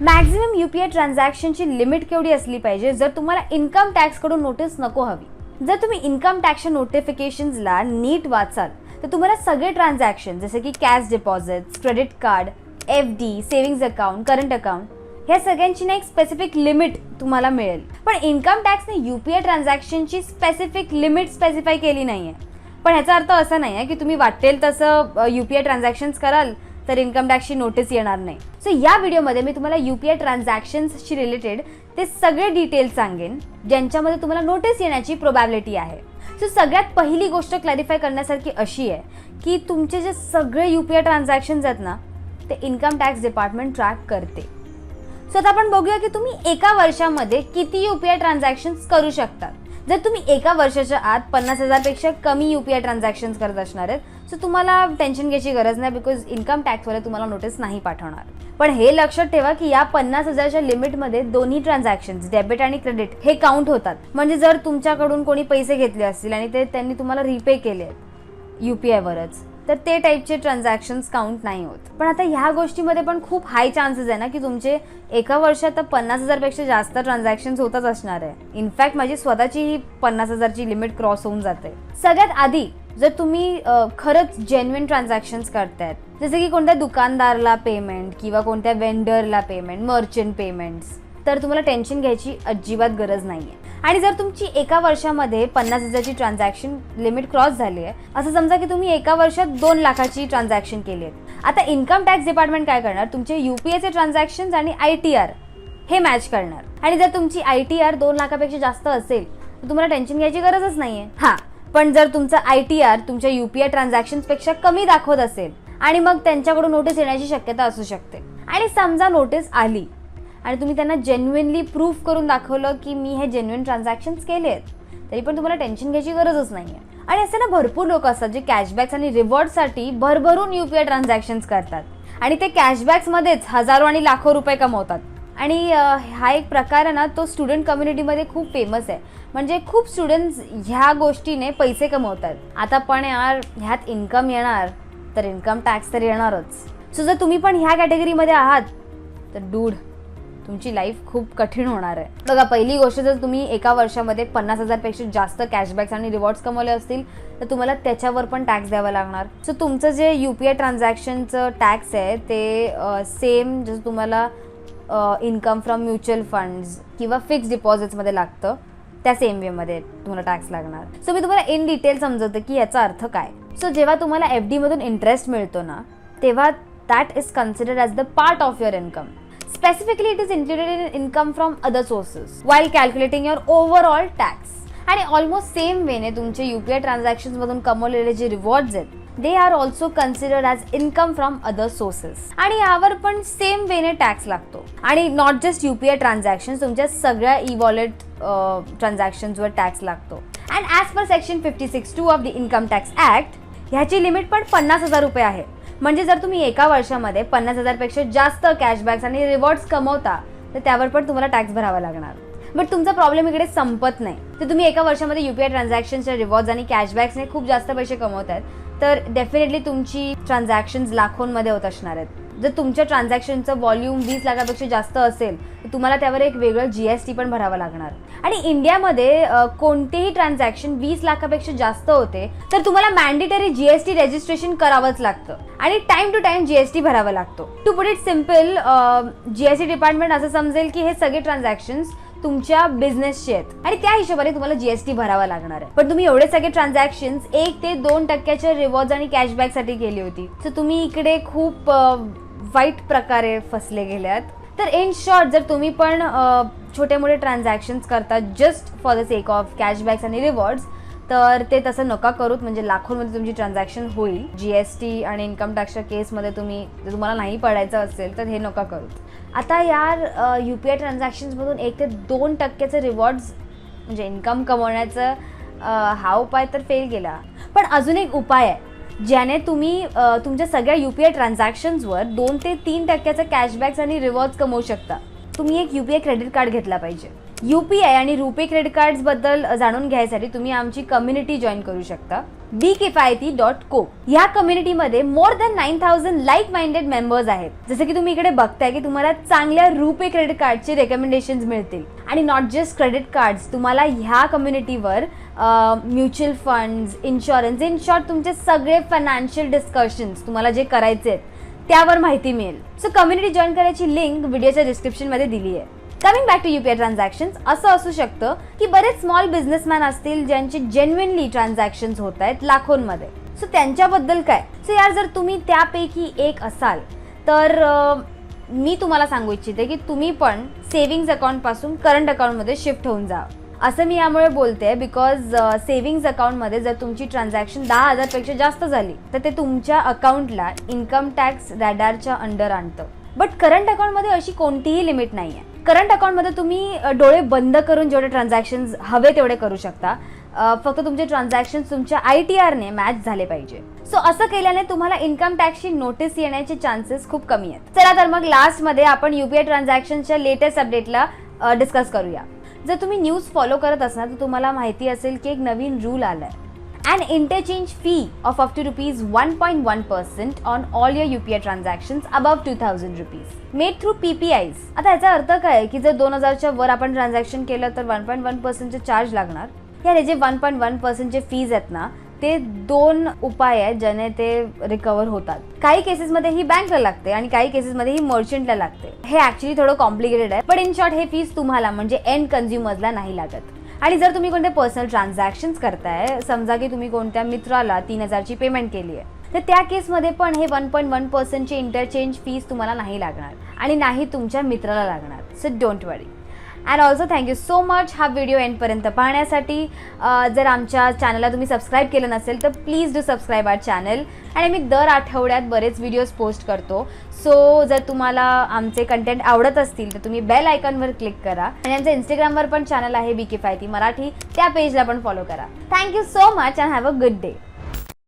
Maximum U P I ट्रान्झॅक्शनची limit केवढी असली पाहिजे? जर तुम्हाला इन्कम टॅक्सकडून नोटीस नको हवी. जर तुम्ही इन्कम टॅक्सच्या नोटिफिकेशन्सला नीट वाचाल तर तुम्हाला सगळे ट्रान्झॅक्शन जसे की cash deposits credit card F D savings account current account ह्या सगळ्यांची ना एक स्पेसिफिक लिमिट तुम्हाला मिळेल. पण इन्कम टॅक्सने यू पी आय ट्रान्झॅक्शनची स्पेसिफिक लिमिट स्पेसिफाय केली नाही आहे पण ह्याचा अर्थ असा नाही आहे की तुम्ही वाटेल तसं यू पी आय ट्रान्झॅक्शन्स कराल तर इन्कम टॅक्सची नोटीस येणार नाही. सो या व्हिडिओमध्ये मी तुम्हाला यू पी आय ट्रान्झॅक्शन्सशी रिलेटेड ते सगळे डिटेल्स सांगेन ज्यांच्यामध्ये तुम्हाला नोटीस येण्याची प्रोबॅबिलिटी आहे. सो सगळ्यात पहिली गोष्ट क्लॅरिफाय करण्यासारखी अशी आहे की तुमचे जे सगळे यू पी आय ट्रान्झॅक्शन्स आहेत ना ते इन्कम टॅक्स डिपार्टमेंट ट्रॅक करते. सो आता आपण बघूया की तुम्ही एका वर्षामध्ये किती यू पी आय ट्रान्झॅक्शन्स करू शकतात. जर तुम्ही एका वर्षाच्या आत पन्नास हजारपेक्षा कमी यू पी आय ट्रान्झॅक्शन्स करत असणार आहेत सो तुम्हाला टेन्शन घ्यायची गरज नाही बिकॉज इन्कम टॅक्सवाले तुम्हाला नोटीस नाही पाठवणार. पण हे लक्षात ठेवा की या पन्नास हजारच्या लिमिटमध्ये दोन्ही ट्रान्झॅक्शन्स डेबिट आणि क्रेडिट हे काउंट होतात. म्हणजे जर तुमच्याकडून कोणी पैसे घेतले असतील आणि ते त्यांनी तुम्हाला रिपे केले आहेत यू पी आयवरच तर ते टाईपचे ट्रान्झॅक्शन्स काउंट नाही होत. पण आता ह्या गोष्टीमध्ये पण खूप हाय चान्सेस आहे ना की तुमचे एका वर्षात पन्नास हजारपेक्षा जास्त ट्रान्झॅक्शन्स होतच असणार आहे. इनफॅक्ट माझी स्वतःची ही पन्नास हजारची लिमिट क्रॉस होऊन जाते. सगळ्यात आधी जर तुम्ही खरंच जेन्युइन ट्रान्झॅक्शन्स करतायत जसं की कोणत्या दुकानदारला पेमेंट किंवा कोणत्या वेंडरला पेमेंट मर्चंट पेमेंट्स तर तुम्हाला टेन्शन घ्यायची अजिबात गरज नाही आहे आणि जर तुमची एका वर्षामध्ये पन्नास हजारची ट्रान्झॅक्शन लिमिट क्रॉस झाली आहे असं समजा की तुम्ही एका वर्षात दोन लाखाची ट्रान्झॅक्शन केली आहेत आता इन्कम टॅक्स डिपार्टमेंट काय करणार? तुमचे यू पी ट्रान्झॅक्शन्स आणि आय टी आर हे मॅच करणार. आणि जर तुमची आय टी आर दोन लाखापेक्षा जास्त असेल तर तुम्हाला टेन्शन घ्यायची गरजच नाही आहे हां पण जर तुमचं आय टी आर तुमच्या यू पी आय ट्रान्झॅक्शन्सपेक्षा कमी दाखवत असेल आणि मग त्यांच्याकडून नोटीस येण्याची शक्यता असू शकते. आणि समजा नोटीस आली आणि तुम्ही त्यांना जेन्युनली प्रूफ करून दाखवलं की मी हे जेन्युन ट्रान्झॅक्शन्स केले आहेत तरी पण तुम्हाला टेन्शन घ्यायची गरजच नाही आहे आणि असे ना भरपूर लोक असतात जे कॅशबॅक्स आणि रिवॉर्डसाठी भरभरून यू पी आय ट्रान्झॅक्शन्स करतात. आणि ते कॅशबॅक्समध्येच हजारो आणि लाखो रुपये कमवतात. आणि हा एक प्रकार आहे ना तो स्टुडंट कम्युनिटीमध्ये खूप फेमस आहे. म्हणजे खूप स्टुडंट्स ह्या गोष्टीने पैसे कमवतात. आता पण यार ह्यात इन्कम येणार तर इन्कम टॅक्स तर येणारच. सो जर तुम्ही पण ह्या कॅटेगरीमध्ये आहात तर डूड तुमची लाईफ खूप कठीण होणार आहे. बघा पहिली गोष्ट जर तुम्ही एका वर्षामध्ये पन्नास हजारपेक्षा जास्त कॅशबॅक्स आणि रिवॉर्ड्स कमवले असतील तर तुम्हाला त्याच्यावर पण टॅक्स द्यावा लागणार. सो तुमचं जे यू पी आय ट्रान्झॅक्शनचं टॅक्स आहे ते सेम जसं तुम्हाला इन्कम फ्रॉम म्युच्युअल फंड्स किंवा फिक्स डिपॉझिट्समध्ये लागतं त्या सेम वेमध्ये तुम्हाला टॅक्स लागणार. सो मी तुम्हाला इन डिटेल समजवते की याचा अर्थ काय. सो जेव्हा तुम्हाला एफ डीमधून इंटरेस्ट मिळतो ना तेव्हा that is considered as the part of your income Specifically, it is included in income from other sources while calculating your overall tax. आणि ऑलमोस्ट सेम वेने तुमचे यू पी आय ट्रान्झॅक्शनमधून कमवलेले जे रिवॉर्ड्स आहेत they are also considered as income from other sources आणि यावर पण सेम वेने टॅक्स लागतो. आणि not just U P I transaction तुमच्या सगळ्या ई वॉलेट ट्रान्झॅक्शन्सवर टॅक्स लागतो. And as per section fifty six two of the income tax act ह्याची लिमिट पण पन्नास हजार रुपये आहे. म्हणजे जर तुम्ही एका वर्षामध्ये पन्नास हजारपेक्षा जास्त कॅशबॅक्स आणि रिवॉर्ड्स कमवता तर त्यावर पण तुम्हाला टॅक्स भरावा लागणार. बट तुमचा प्रॉब्लेम इकडे संपत नाही. तर तुम्ही एका वर्षामध्ये युपीआय ट्रान्झॅक्शनच्या रिवॉर्ड्स आणि कॅशबॅक्सने खूप जास्त पैसे कमवत आहेत तर डेफिनेटली तुमची ट्रान्झॅक्शन्स लाखोंमध्ये होत असणार आहेत. जर तुमच्या ट्रान्झॅक्शनचं व्हॉल्यूम वीस लाखापेक्षा जास्त असेल तर तुम्हाला त्यावर एक वेगळं जी एस टी पण भरावं लागणार. आणि इंडियामध्ये कोणतेही ट्रान्झॅक्शन वीस लाखापेक्षा जास्त होते तर तुम्हाला mandatory G S T registration करावंच लागतं. आणि time to time G S T भरावा लागतो. To put it simple G S T department असं समजेल की हे सगळे ट्रान्झॅक्शन्स तुमच्या बिझनेसचे आहेत. आणि त्या हिशोबाने तुम्हाला जीएसटी भरावा लागणार आहे. पण तुम्ही एवढे सगळे ट्रान्झॅक्शन एक ते दोन टक्क्याच्या रिवॉर्ड आणि कॅशबॅकसाठी केली होती. सो तुम्ही इकडे खूप वाईट प्रकारे फसले गेले आहेत तर इन शॉर्ट जर तुम्ही पण छोटे मोठे ट्रान्झॅक्शन्स करता just for the sake of cashbacks आणि रिवॉर्ड्स तर ते तसं नका करूत. म्हणजे लाखोंमध्ये तुमची ट्रान्झॅक्शन होईल. जी एस टी आणि इन्कम टॅक्सच्या केसमध्ये तुम्ही जर तुम्हाला नाही पडायचं असेल तर हे नका करूत. आता यार यू पी आय ट्रान्झॅक्शन्समधून एक ते दोन टक्क्याचे रिवॉर्ड्स म्हणजे इन्कम कमवण्याचं हा उपाय तर फेल गेला. पण अजून एक उपाय आहे. ज्याने तुम्ही तुमच्या सगळ्या यू पी आय ट्रान्झॅक्शन्सवर दोन ते तीन टक्क्याचं कॅशबॅक्स आणि रिवॉर्ड्स कमवू शकता. तुम्ही एक U P I credit card घेतला पाहिजे. यू पी आय आणि रुपे क्रेडिट कार्ड्सबद्दल जाणून घ्यायसाठी तुम्ही आमची कम्युनिटी जॉईन करू शकता. बी किफायती डॉट को ह्या कम्युनिटीमध्ये more than nine thousand like minded members आहेत. जसं की तुम्ही इकडे बघताय की तुम्हाला चांगल्या रुपे क्रेडिट कार्डचे रेकमेंडेशन मिळतील. आणि नॉट जस्ट क्रेडिट कार्ड्स तुम्हाला ह्या कम्युनिटीवर mutual funds insurance in short तुमचे सगळे फायनान्शियल डिस्कशन्स तुम्हाला जे करायचे आहेत त्यावर माहिती मिळेल. सो कम्युनिटी जॉईन करायची लिंक व्हिडिओच्या डिस्क्रिप्शनमध्ये दिली आहे. Coming back to UPI transactions असं असू शकतं की बरेच स्मॉल बिझनेसमॅन असतील ज्यांचे जेन्युनली ट्रान्झॅक्शन्स होत आहेत लाखोंमध्ये. सो त्यांच्याबद्दल काय? सो यार जर तुम्ही त्यापैकी एक असाल तर मी तुम्हाला सांगू इच्छिते की तुम्ही पण सेव्हिंग्ज अकाउंटपासून करंट अकाउंटमध्ये शिफ्ट होऊन जा. असं मी यामुळे बोलते बिकॉज सेव्हिंग्ज अकाउंटमध्ये जर तुमची ट्रान्झॅक्शन दहा हजारपेक्षा जास्त झाली तर ते तुमच्या अकाउंटला इन्कम टॅक्स रॅडारच्या अंडर आणतं. बट करंट अकाउंटमध्ये अशी कोणतीही लिमिट नाही आहे करंट अकाउंटमध्ये तुम्ही uh, डोळे बंद करून जेवढे ट्रान्झॅक्शन हवे तेवढे करू शकता. Uh, फक्त तुमचे ट्रान्झॅक्शन तुमच्या आय टी आरने मॅच झाले पाहिजे. सो असं केल्याने तुम्हाला इन्कम टॅक्सची नोटीस येण्याचे चान्सेस खूप कमी आहेत. चला तर मग लास्टमध्ये आपण युपीआय ट्रान्झॅक्शनच्या लेटेस्ट अपडेटला डिस्कस करूया. जर तुम्ही न्यूज फॉलो करत असणार तर तुम्हाला माहिती असेल की एक नवीन रूल आलाय. An interchange fee of up to rupees 1.1% on all your UPI transactions above 2000 rupees. Made through PPIs. आता याचा अर्थ काय आहे की जर दोन हजारच्या वर आपण ट्रान्झॅक्शन केलं तर वन पॉईंट वन पर्सेंटचे चार्ज लागणार. या जे वन पॉईंट वन पर्सेंटचे फीज आहेत ना ते दोन उपाय आहेत ज्याने ते रिकवर होतात. काही केसेसमध्ये ही बँकला लागते आणि काही केसेसमध्ये ही मर्चंटला लागते. हे ऍक्च्युली थोडं कॉम्प्लिकेटेड आहे पण इन शॉर्ट हे फीज तुम्हाला म्हणजे एंड कन्झ्युमर्सला नाही लागत. आणि जर तुम्ही कोणते पर्सनल ट्रान्झॅक्शन्स करताय समजा की तुम्ही कोणत्या मित्राला तीन हजारची पेमेंट केली आहे तर त्या केसमध्ये पण हे वन पॉईंट वन पर्सेंटची इंटरचेंज फीस तुम्हाला नाही लागणार आणि नाही तुमच्या मित्राला लागणार. So don't worry and also thank you so much हा व्हिडिओ एंडपर्यंत पाहण्यासाठी जर आमच्या चॅनलला तुम्ही सबस्क्राईब केलं नसेल तर please do subscribe our channel आणि मी दर आठवड्यात बरेच व्हिडिओज पोस्ट करतो. सो जर तुम्हाला आमचे कंटेंट आवडत असतील तर तुम्ही बेल आयकॉनवर क्लिक करा. आणि आमच्या इंस्टाग्रामवर पण चॅनल आहे बी के फायती मराठी. त्या पेजला पण फॉलो करा. Thank you so much and have a good day